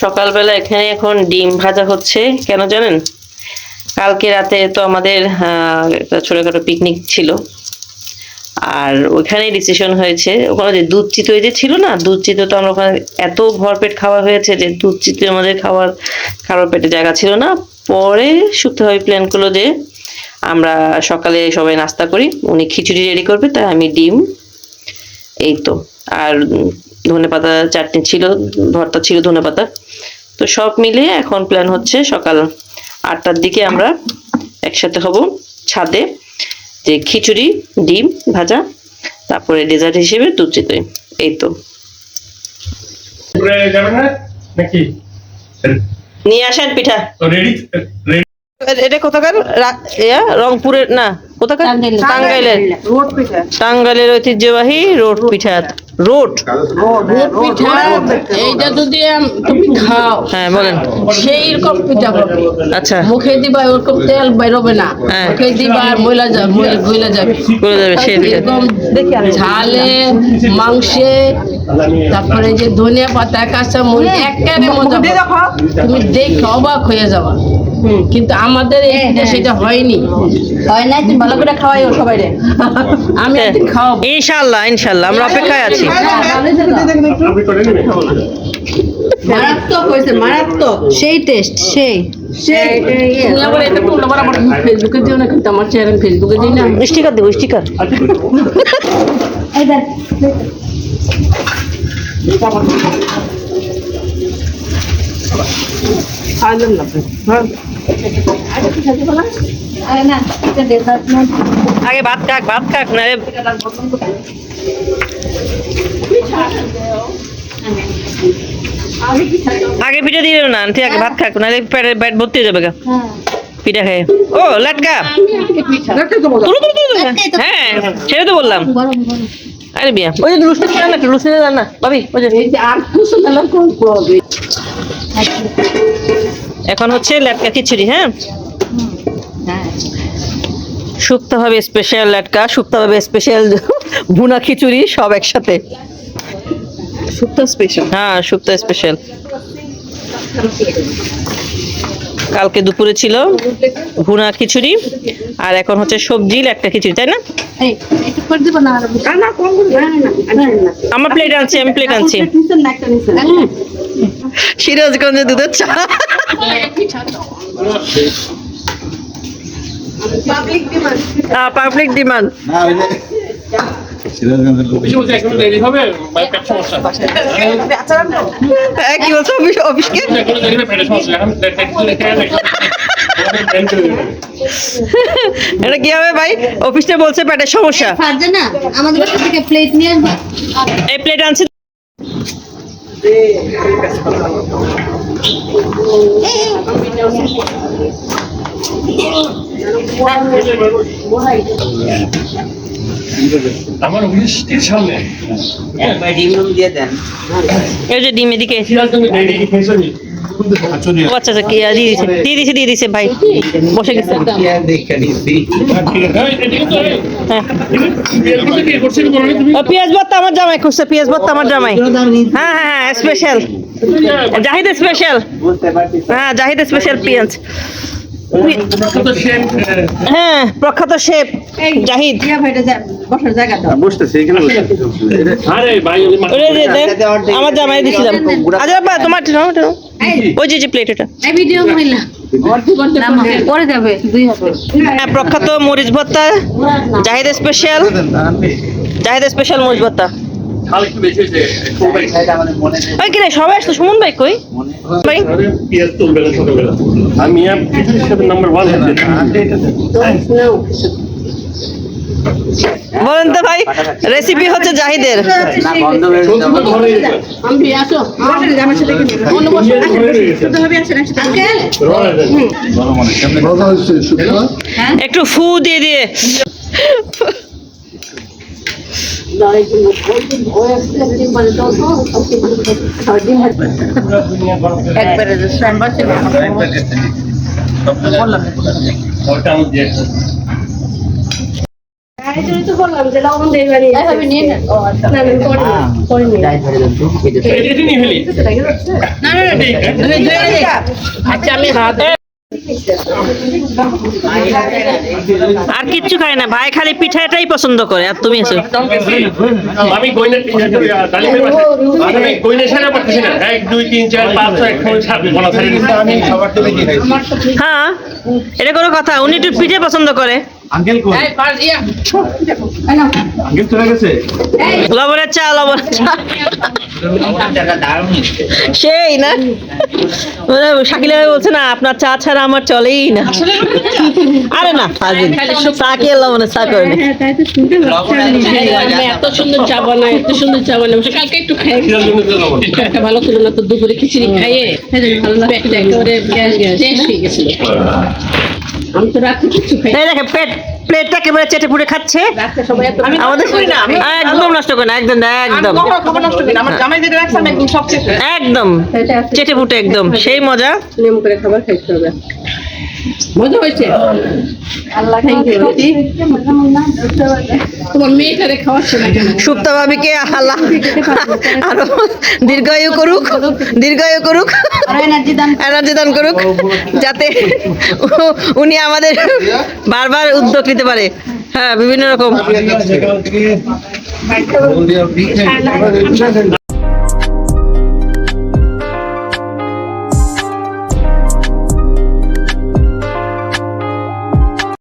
সকালবেলা এখানে এখন ডিম ভাজা হচ্ছে, কেন জানেন? কালকে রাতে তো আমাদের একটা ছোটখাটো পিকনিক ছিল। আর ওখানেই ডিসিশন হয়েছে, ওখানে যে দুধ চিতই যে ছিল না, দুধ চিতো তো আমরা ওখানে এত ভরপেট খাওয়া হয়েছে যে দুধ চিতই আমাদের খাওয়ার কারোর পেটে জায়গা ছিল না। পরে সুপ্তভাবে প্ল্যান করল যে আমরা সকালে সবাই নাস্তা করি, উনি খিচুড়ি রেডি করবে, তাই আমি ডিম, এই তো। আর ধনে পাতা চাটনি ছিল ভর্তা ছিল ধনে পাতা তো সব মিলিয়ে এখন প্ল্যান হচ্ছে সকাল আটটার দিকে আমরা একসাথে হব ছাদে। যে খিচুড়ি ডিম ভাজা তারপরে ডেজার্ট হিসেবে দুধ চিতই। এই তো। নিয়ে আসেন পিঠা। এটা কোথাকার? রংপুরের না কোথাকার? টাঙ্গাইলের। টাঙ্গাইলের। রোড পিঠা। টাঙ্গাইলের ঐতিহ্যবাহী রোড পিঠা। রোড। পিঠা এইটা যদি তুমি খাও হ্যাঁ বলেন। সেই রকম পিঠা হবে আচ্ছা। মুখে দিবা ওরকম তেল বেরোবে না। হ্যাঁ। মুখে দিবা আর ময়লা যাবে ময়লা যাবে। করে যাবে সেই রকম ঝালে মাংসে তারপরে যে ধনিয়া পাতা কাঁচা মরিচ একেবারে মজা। তুমি দেখে অবাক হয়ে যাবা। কিন্তু আমাদের এই সেটা হয়নি। হয় না তুমি ভালো করে খাওয়াইও সবাই রে। আমি একদিন খাওয়াবো। ইনশাল্লাহ ইনশাল্লাহ আমরা অপেক্ষায় আছি। মারাত্মক হয়েছে মারাত্মক। সেই টেস্ট সেই। তুমি আবার এটা করলে আবার আমার ফেসবুকে দিও না কিন্তু আমার চেহারা ফেসবুকে দিই না। স্টিকার দেবো স্টিকার এই দেখ খাইলাম না হ্যাঁ। আগে ভাত খাক ভাত খাক না রে আগে পিঠা দিয়ে না আন্টি আগে ভাত খাক নাহলে পেটে পেট ভর্তি হয়ে যাবে গা। হ্যাঁ। পিঠা খেয়ে। ও লাটকা। হ্যাঁ সেটা তো বললাম। আরে বিয়া ওই যে লুসনি জান না লুসনি জান না ভাবি ওই যে। আর কিছু না কোন হবে এখন হচ্ছে লাটকা খিচুড়ি হ্যাঁ? হ্যাঁ শুক্তভাবে স্পেশাল লাটকা শুক্তভাবে স্পেশাল ভুনা খিচুড়ি সব একসাথে। শুক্তো স্পেশাল হ্যাঁ শুক্তো স্পেশাল কালকে দুপুরে ছিল ভুনা খিচুড়ি আর এখন হচ্ছে সবজি একটা খিচুড়ি তাই না? এই একটু করে দিব না? আর না কোন না না না আমার প্লেট আনছি আমি প্লেট আনছি। নিছেন সিরাজগঞ্জে দুধের চা। Public demand. সিরাজগঞ্জের লোক হ্যাঁ কি বলছো অফিস অফিসকে এটা কি হবে ভাই অফিসটা বলছে পেটের সমস্যা না আমাদের বাসা থেকে প্লেট নিয়ে এই প্লেট আনছি আমার ঠিক সামনে। এই যে ডিম আচ্ছা আচ্ছা কি দিয়ে দিছে দিয়ে দিছে ভাই। বসে গেছে। হ্যাঁ পেঁয়াজ ভর্তা আমার জামাই খুঁজছে পেঁয়াজ ভর্তা আমার জামাই। হ্যাঁ হ্যাঁ হ্যাঁ স্পেশাল জাহিদ স্পেশাল হ্যাঁ জাহিদ স্পেশাল পেঁয়াজ। হ্যাঁ প্রখ্যাত শেফ জাহিদ। দিয়া ভাইটা যা বসার জায়গা দাও। বসতেছে এখানে বসে আরে ভাই ওই মাছ- ওরে দে দে আমার জামাই দিছিলাম আচ্ছা বাবা তোমার। ওই যে যে প্লেট হাতে। হ্যাঁ প্রখ্যাত মরিচ ভত্তা জাহিদ স্পেশাল জাহিদ স্পেশাল মরিচ ভর্তা। ঝাল একটু বেশি হয়েছে সবাই ওই কিরে সবাই আসতো সুমন ভাই কই? ভাই। পেঁয়াজ আমি নাম্বার ওয়ান বলেন তো ভাই রেসিপি হচ্ছে জাহিদের। একটু ফু দিয়ে দিয়ে। একবারে সাম্বার ছিল এইভাবে নিয়ে নেন এটি নিয়ে ফেলি আচ্ছা আমি হাত আর কিচ্ছু খায় না। ভাই খালি পিঠাটাই পছন্দ করে আর তুমি আছো আমি হ্যাঁ এটা কোনো কথা উনি একটু পিঠে পছন্দ করে। আঙ্কেল কই? এই পাশ দিয়া আঙ্কেল চলে গেছে? লবণের চা লবণের চা। সেই না? মানে শাকিলা ভাই বলছে না আপনার চা ছাড়া আমার চলেই না। আরে না ফাজিল। চা খেয়ে লবণের চা করে নি। এত সুন্দর চা বানায় এত সুন্দর চা বানায়। কালকে একটু খাই। একটা ভালো ছিল না তো দুপুরে খিচুড়ি খাইয়ে পেটটা একেবারে গ্যাস গ্যাস শেষ হয়ে গেছিল। আমি তো রাত্রে কিছু খাই এই দেখে পেট প্লেটটা কেমন চেটে পুড়ে খাচ্ছে। আমাদের একদম নষ্ট করে না একদম একদম। একদম চেটে। ফুটে একদম। সেই মজা। নিয়ম করে খাবার খাইতে হবে। মজা হয়েছে? Thank you, aunty. তোমার মেয়েটারে খাওয়াচ্ছে না কেন? সুপ্তা ভাবিকে আল্লাহ আরও দীর্ঘায়ু করুক দীর্ঘায়ু করুক এনার্জি দান করুক। যাতে উনি আমাদের বারবার উদ্যোগ নিতে পারে। হ্যাঁ বিভিন্ন রকম।